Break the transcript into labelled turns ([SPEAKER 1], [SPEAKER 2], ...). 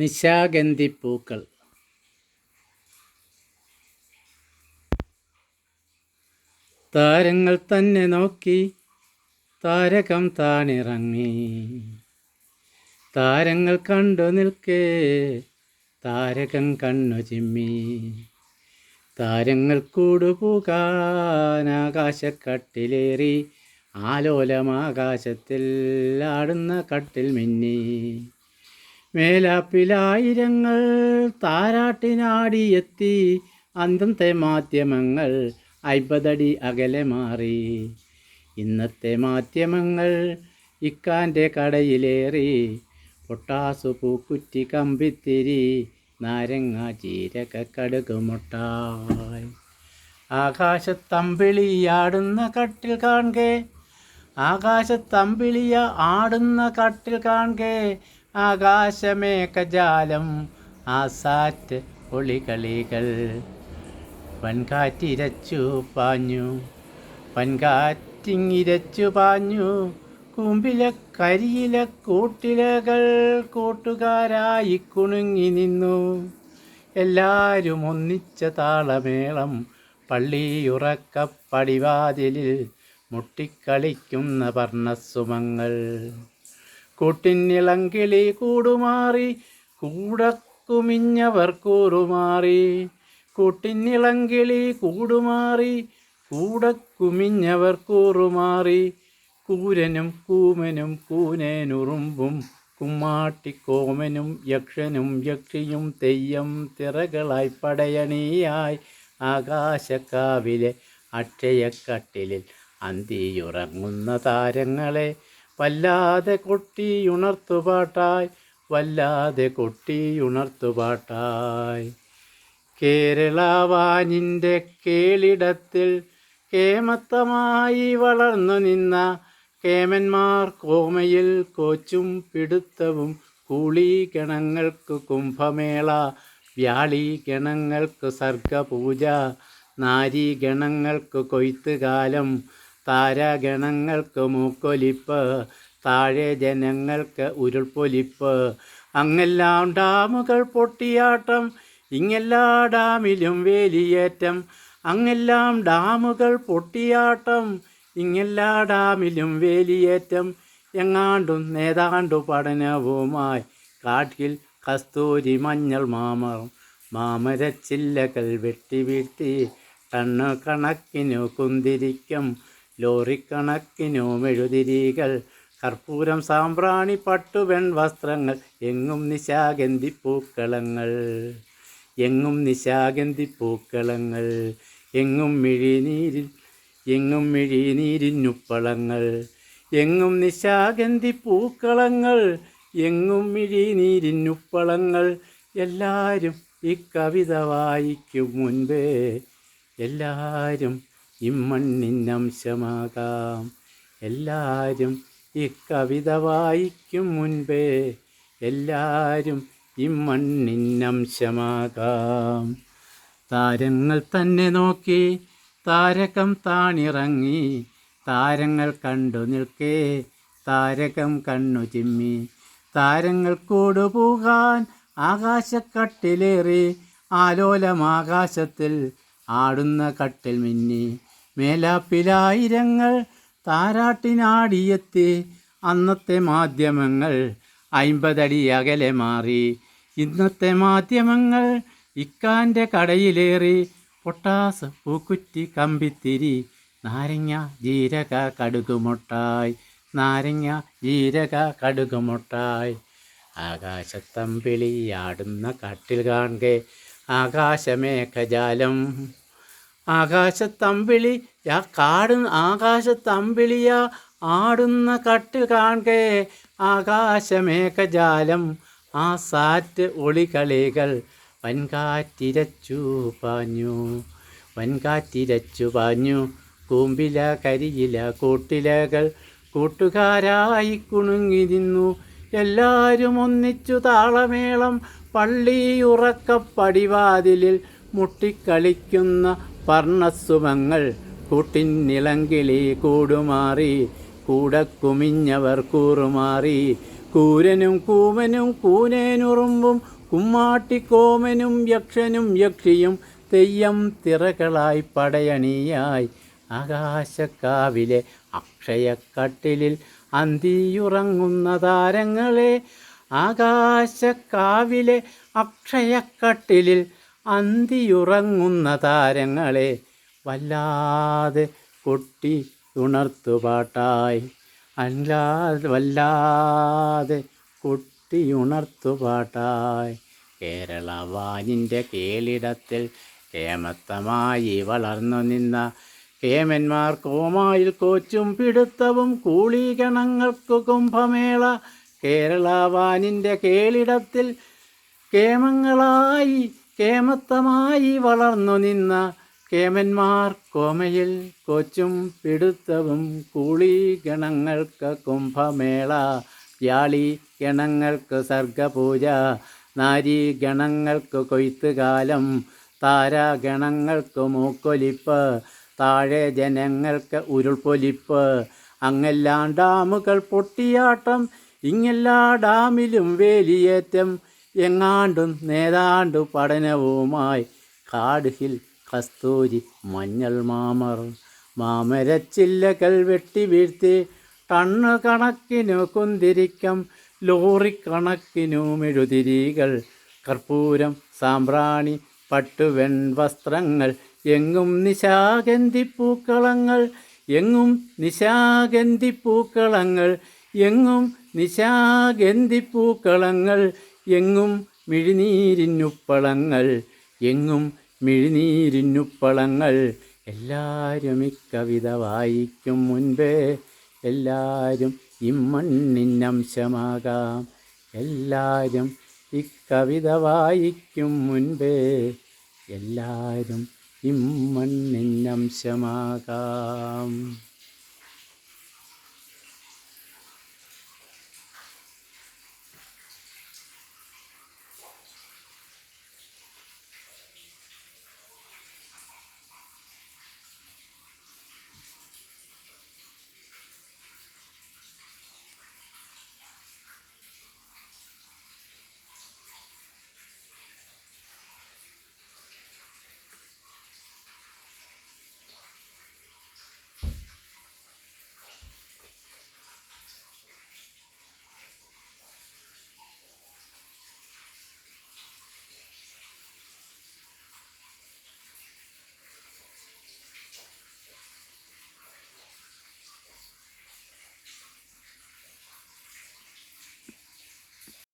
[SPEAKER 1] നിശാഗന്ധിപ്പൂക്കൾ. താരങ്ങൾ തന്നെ നോക്കി താരകം താണിറങ്ങി താരങ്ങൾ കണ്ടു നിൽക്കേ താരകം കണ്ണു ചിമ്മി. താരങ്ങൾ കൂടുപോകാൻ ആകാശക്കട്ടിലേറി ആലോലമാകാശത്തിൽ ആടുന്ന കട്ടിൽ മിന്നി. മേലാപ്പിലായിരങ്ങൾ താരാട്ടിനാടിയെത്തി അന്തത്തെ മാധ്യമങ്ങൾ അയ്പതടി അകലെ മാറി. ഇന്നത്തെ മാധ്യമങ്ങൾ ഇക്കാന്റെ കടയിലേറി. പൊട്ടാസു പൂക്കുറ്റി കമ്പിത്തിരി നാരങ്ങ ജീരക കടുകുമുട്ടായി ആകാശത്തമ്പിളിയാടുന്ന കട്ടിൽ കാണുകെ. ആകാശത്തമ്പിളിയ ആടുന്ന കട്ടിൽ കാണുകെ. ആകാശമേഘജാലം ആസാറ്റ് ഒളികളികൾ. വൻകാറ്റിരച്ചു പാഞ്ഞു വൻകാറ്റിങ്ങിരച്ചു പാഞ്ഞു. കുമ്പിലെ കരിയിലെ കൂട്ടിലകൾ കൂട്ടുകാരായി കുണുങ്ങി നിന്നു. എല്ലാരും ഒന്നിച്ച താളമേളം പള്ളിയുറക്കപ്പടിവാതിലിൽ മുട്ടിക്കളിക്കുന്ന വർണസുമങ്ങൾ. കൂട്ടിനിളങ്കിളി കൂടുമാറി കൂടക്കുമിഞ്ഞവർ കൂറുമാറി കൂട്ടിനിളങ്കിളി കൂടുമാറി കൂടക്കുമിഞ്ഞവർ കൂറുമാറി കൂരനും കൂമനും കൂനേനുറുമ്പും കുമ്മാട്ടിക്കോമനും യക്ഷനും യക്ഷിയും തെയ്യം തിറകളായി പടയണിയായി. ആകാശക്കാവിലെ അക്ഷയക്കട്ടിലിൽ അന്തിയുറങ്ങുന്ന താരങ്ങളെ വല്ലാതെ കൊട്ടിയുണർത്തുപാട്ടായി വല്ലാതെ കൊട്ടിയുണർത്തുപാട്ടായി. കേരളവാനിന്റെ കേളിടത്തിൽ കേമത്തമായി വളർന്നു നിന്ന കേമന്മാർ കോമയിൽ കോച്ചും പിടുത്തവും കൂളീഗണങ്ങൾക്ക് കുംഭമേള വ്യാളീഗണങ്ങൾക്ക് സർഗപൂജ നാരീഗണങ്ങൾക്ക് കൊയ്ത്തുകാലം താരാഗണങ്ങൾക്ക് മൂക്കൊലിപ്പ് താഴെ ജനങ്ങൾക്ക് ഉരുൾപൊലിപ്പ്. അങ്ങെല്ലാം ഡാമുകൾ പൊട്ടിയാട്ടം ഇങ്ങെല്ലാ ഡാമിലും വേലിയേറ്റം. അങ്ങെല്ലാം ഡാമുകൾ പൊട്ടിയാട്ടം ഇങ്ങെല്ലാ ഡാമിലും വേലിയേറ്റം. എങ്ങാണ്ടും നേതാണ്ടു പഠനവുമായി കാട്ടിൽ കസ്തൂരി മഞ്ഞൾ മാമർ മാമരച്ചില്ലകൾ വെട്ടി വീഴ്ത്തി ടണ്ണ് കണക്കിനു കുന്തിരിക്കും. ലോറിക്കണക്കിനു മെഴുതിരികൾ കർപ്പൂരം സാമ്പ്രാണി പട്ടുവെൺ വസ്ത്രങ്ങൾ എങ്ങും നിശാഗന്ധി പൂക്കളങ്ങൾ എങ്ങും നിശാഗന്ധി പൂക്കളങ്ങൾ എങ്ങും മിഴിനീരിൽ എങ്ങും മിഴിനീരിഞ്ഞുപ്പളങ്ങൾ എങ്ങും നിശാഗന്ധി പൂക്കളങ്ങൾ എങ്ങും മിഴിനീരിഞ്ഞുപ്പളങ്ങൾ എല്ലാവരും ഈ കവിത വായിക്കും മുൻപേ. എല്ലാവരും ഇമ്മണ്ണിനംശമാകാം. എല്ലാവരും ഈ കവിത വായിക്കും മുൻപേ എല്ലാവരും ഇമ്മണ്ണിനംശമാകാം. താരങ്ങൾ തന്നെ നോക്കി താരകം താണിറങ്ങി താരങ്ങൾ കണ്ടു നിൽക്കേ താരകം കണ്ണു ചിമ്മി. താരങ്ങൾ കൂടുപോകാൻ ആകാശക്കട്ടിലേറി ആലോലമാകാശത്തിൽ ആടുന്ന കട്ടിൽ മിന്നി. മേലാപ്പിലായിരങ്ങൾ താരാട്ടിനാടിയെത്തി. അന്നത്തെ മാധ്യമങ്ങൾ അയിമ്പതടി അകലെ മാറി. ഇന്നത്തെ മാധ്യമങ്ങൾ ഇക്കാന്റെ കടയിലേറി. പൊട്ടാസ് പൂക്കുറ്റി കമ്പിത്തിരി. നാരങ്ങ ജീരക കടുകുമുട്ടായി. നാരങ്ങ ജീരക കടുകുമുട്ടായി. ആകാശത്തമ്പിളിയാടുന്ന കാട്ടിൽ കാണുകെ. ആകാശമേഘജാലം. ആകാശത്തമ്പിളി യാ കാട് ആകാശത്തമ്പിളിയ ആടുന്ന കട്ട് കാണേ ആകാശമേഘജാലം ആ സാറ്റ് ഒളികളികൾ വൻകാറ്റിരച്ചു പാഞ്ഞു വൻകാറ്റിരച്ചു പാഞ്ഞു. കൂമ്പില കരിയില കൂട്ടിലകൾ കൂട്ടുകാരായി കുണുങ്ങിരുന്നു എല്ലാവരും ഒന്നിച്ചു താളമേളം പള്ളിയുറക്കപ്പടിവാതിലിൽ മുട്ടിക്കളിക്കുന്ന വർണസുമങ്ങൾ കൂട്ടിനിളങ്കിളി കൂടുമാറി കൂടക്കുമിഞ്ഞവർ കൂറുമാറി കൂരനും കൂമനും കൂനേനുറുമ്പും കുമ്മാട്ടിക്കോമനും യക്ഷനും യക്ഷിയും തെയ്യം തിറകളായി പടയണിയായി. ആകാശക്കാവിലെ അക്ഷയക്കട്ടിലിൽ അന്തിയുറങ്ങുന്ന താരങ്ങളെ ആകാശക്കാവിലെ അക്ഷയക്കട്ടിലിൽ അന്തിയുറങ്ങുന്ന താരങ്ങളെ വല്ലാതെ കൊട്ടി ഉണർത്തുപാട്ടായി അല്ലാതെ വല്ലാതെ കൊട്ടിയുണർത്തുപാട്ടായി കേരളവാനിന്റെ കേളിടത്തിൽ കേമത്തമായി വളർന്നു നിന്ന കേമന്മാർ കോമായിൽ കോച്ചും പിടുത്തവും കൂളീകണങ്ങൾക്കു കുംഭമേള കേരളവാനിന്റെ കേളിടത്തിൽ കേമങ്ങളായി കേമത്തമായി വളർന്നു നിന്ന കേമന്മാർ കോമയിൽ കൊച്ചും പിടുത്തവും കൂളി ഗണങ്ങൾക്ക് കുംഭമേള വ്യാളി ഗണങ്ങൾക്ക് സർഗപൂജ നാരി ഗണങ്ങൾക്ക് കൊയ്ത്തുകാലം താരാഗണങ്ങൾക്ക് മൂക്കൊലിപ്പ് താഴെ ജനങ്ങൾക്ക് ഉരുൾപൊലിപ്പ്. അങ്ങെല്ലാം ഡാമുകൾ പൊട്ടിയാട്ടം ഇങ്ങെല്ലാ ഡാമിലും വേലിയേറ്റം എങ്ങാണ്ടും നേതാണ്ടു പഠനവുമായി കാടുഹിൽ കസ്തൂരി മഞ്ഞൾ മാമർ മാമരച്ചില്ലകൾ വെട്ടി വീഴ്ത്തി ടണ്ണു കണക്കിനു കുന്തിരിക്കം ലോറിക്കണക്കിനു മെഴുതിരികൾ കർപ്പൂരം സാമ്പ്രാണി പട്ടുവെൺ വസ്ത്രങ്ങൾ എങ്ങും നിശാഗന്ധിപ്പൂക്കളങ്ങൾ എങ്ങും നിശാഗന്ധിപ്പൂക്കളങ്ങൾ എങ്ങും നിശാഗന്ധിപ്പൂക്കളങ്ങൾ എങ്ങും മിഴിനീരിന്നുപ്പളങ്ങൾ എങ്ങും മിഴിനീരിന്നുപ്പളങ്ങൾ എല്ലാവരും ഇക്കവിത വായിക്കും മുൻപേ എല്ലാവരും ഇമ്മണ്ണിന്നംശമാകാം എല്ലാവരും ഇക്കവിത വായിക്കും മുൻപേ എല്ലാവരും ഇമ്മണ്ണിനംശമാകാം.